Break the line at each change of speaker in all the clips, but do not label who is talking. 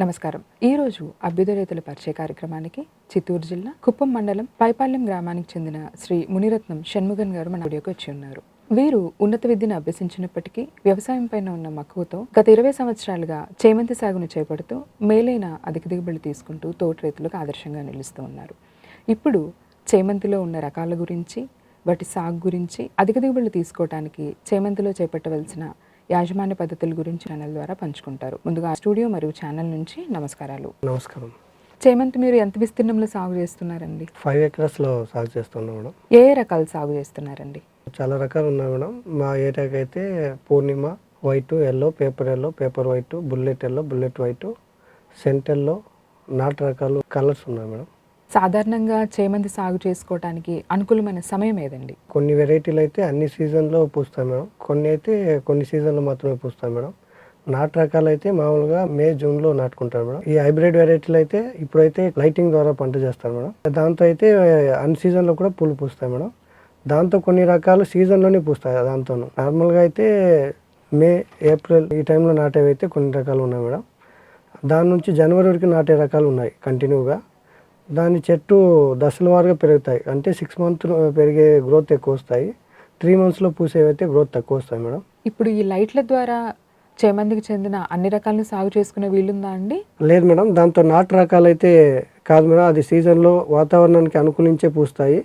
నమస్కారం. ఈరోజు రోజు అభ్యుదయ రైతుల పరిచయ కార్యక్రమానికి చిత్తూరు జిల్లా కుప్పం మండలం పైపాలెం గ్రామానికి చెందిన శ్రీ మునిరత్నం షణ్ముగన్ గారు మన వీడియోకి వచ్చి ఉన్నారు. వీరు ఉన్నత విద్యను అభ్యసించినప్పటికీ వ్యవసాయం పైన ఉన్న మక్కువతో గత ఇరవై సంవత్సరాలుగా చేమంతి సాగును చేపడుతూ మేలైన అధిక దిగుబడి తీసుకుంటూ తోటి రైతులకు ఆదర్శంగా నిలుస్తూ ఉన్నారు. ఇప్పుడు చేమంతిలో ఉన్న రకాల గురించి వాటి సాగు గురించి అధిక దిగుబడులు తీసుకోవడానికి చేమంతిలో చేపట్టవలసిన యాజమాన్య పద్ధతుల గురించి ఛానల్ ద్వారా పంచుకుంటారు. ముందుగా స్టూడియో మరియు ఛానల్ నుంచి నమస్కారాలు.
నమస్కారం.
చేమంతి మీరు ఎంత విస్తీర్ణంలో సాగు చేస్తున్నారండి?
ఫైవ్ ఎకర్స్లో సాగు చేస్తున్నాం మేడం.
ఏ ఏ రకాలు సాగు చేస్తున్నారండి?
చాలా రకాలు ఉన్నాయి మేడం. మా ఏరియాకి అయితే Purnima white yellow paper yellow paper white bullet yellow bullet white cent yellow నాటు రకాలు కలర్స్ ఉన్నాయి మేడం.
సాధారణంగా చేమంతి సాగు చేసుకోవడానికి అనుకూలమైన సమయం ఏదండి?
కొన్ని వెరైటీలు అయితే అన్ని సీజన్లో పూస్తాం మేడం. కొన్ని అయితే కొన్ని సీజన్లో మాత్రమే పూస్తాం మేడం. నాటు రకాలు అయితే మామూలుగా మే జూన్లో నాటుకుంటారు మేడం. ఈ హైబ్రిడ్ వెరైటీలు అయితే ఇప్పుడైతే లైటింగ్ ద్వారా పంట చేస్తారు మేడం. దాంతో అయితే అన్ని సీజన్లో కూడా పూలు పూస్తాయి మేడం. దాంతో కొన్ని రకాలు సీజన్లోనే పూస్తాయి దాంతోను. నార్మల్గా అయితే మే ఏప్రిల్ ఈ టైంలో నాటేవి అయితే కొన్ని రకాలు ఉన్నాయి మేడం. దాని నుంచి జనవరి వరకు నాటే రకాలు ఉన్నాయి కంటిన్యూగా. దాని చెట్టు దశల వారుగా పెరుగుతాయి. అంటే సిక్స్ మంత్ పెరిగే గ్రోత్ ఎక్కువ వస్తాయి. త్రీ మంత్స్లో పూసేవి అయితే గ్రోత్ తక్కువ వస్తాయి మేడం.
ఇప్పుడు ఈ లైట్ల ద్వారా చేమంతికి చెందిన అన్ని రకాలను సాగు చేసుకునే వీలుందా అండి?
లేదు మేడం. దాంతో నాటు రకాలు అయితే కాదు మేడం. అది సీజన్లో వాతావరణానికి అనుకూలించే పూస్తాయి.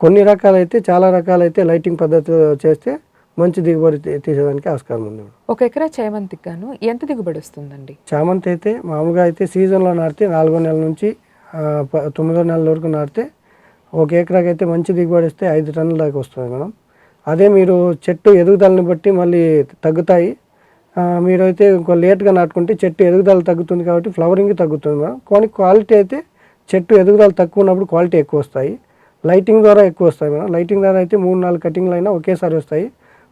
కొన్ని రకాలైతే చాలా రకాలైతే లైటింగ్ పద్ధతిలో చేస్తే మంచి దిగుబడి తీసేదానికి ఆస్కారం ఉంది మేడం.
ఒక ఎకరా చేమంతికి గాను ఎంత దిగుబడి వస్తుందండి?
చామంతి అయితే మామూలుగా అయితే సీజన్లో నాటితే నాలుగో నెల నుంచి తొమ్మిదో నెలల వరకు నాటితే ఒక ఎకరాకి అయితే మంచి దిగుబడి ఇస్తే ఐదు టన్నుల దాకా వస్తుంది మేడం. అదే మీరు చెట్టు ఎదుగుదలని బట్టి మళ్ళీ తగ్గుతాయి. మీరైతే ఇంకో లేట్గా నాటుకుంటే చెట్టు ఎదుగుదల తగ్గుతుంది కాబట్టి ఫ్లవరింగ్ తగ్గుతుంది మేడం. కానీ క్వాలిటీ అయితే చెట్టు ఎదుగుదల తక్కువ ఉన్నప్పుడు క్వాలిటీ ఎక్కువ వస్తాయి. లైటింగ్ ద్వారా ఎక్కువ వస్తాయి మేడం. లైటింగ్ ద్వారా అయితే మూడు నాలుగు కటింగ్లు అయినా ఒకేసారి వస్తాయి.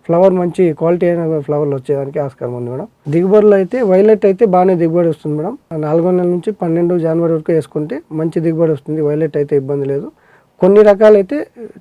ఫ్లవర్ మంచి క్వాలిటీ అయిన ఫ్లవర్లు వచ్చేదానికి ఆస్కారం ఉంది మేడం. దిగుబడులు అయితే వైలెట్ అయితే బాగానే దిగుబడి వస్తుంది మేడం. నాలుగో నెల నుంచి పన్నెండు జనవరి వరకు వేసుకుంటే మంచి దిగుబడి వస్తుంది వైలెట్ అయితే ఇబ్బంది లేదు. కొన్ని రకాలైతే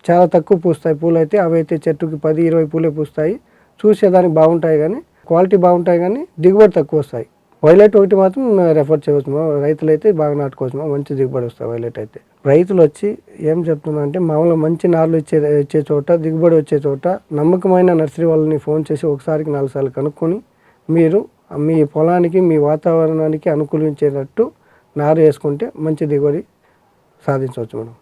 చాలా తక్కువ పూస్తాయి. పూలు అయితే అవి అయితే చెట్టుకి పది ఇరవై పూలే పూస్తాయి. చూసేదానికి బాగుంటాయి కానీ క్వాలిటీ బాగుంటాయి కానీ దిగుబడి తక్కువ వస్తాయి. వైలెట్ ఒకటి మాత్రం రెఫర్ చేయవచ్చు రైతులు అయితే బాగా నాటుకోవచ్చు మంచి దిగుబడి వస్తాయి వైలెట్ అయితే. రైతులు వచ్చి ఏం చెప్తున్నా అంటే మామూలుగా మంచి నార్లు ఇచ్చే ఇచ్చే చోట దిగుబడి వచ్చే చోట నమ్మకమైన నర్సరీ వాళ్ళని ఫోన్ చేసి ఒకసారికి నాలుగు సార్లు కనుక్కొని మీరు మీ పొలానికి మీ వాతావరణానికి అనుకూలించేటట్టు నారు వేసుకుంటే మంచి దిగుబడి సాధించవచ్చు మేడం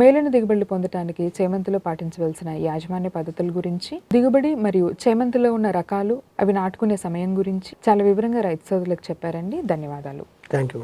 మేలైన దిగుబడులు పొందడానికి చేమంతిలో పాటించవలసిన యాజమాన్య పద్ధతుల గురించి దిగుబడి మరియు చేమంతిలో ఉన్న రకాలు అవి నాటుకునే సమయం గురించి చాలా వివరంగా రైతు సోదరులకు చెప్పారండి. ధన్యవాదాలు.
Thank you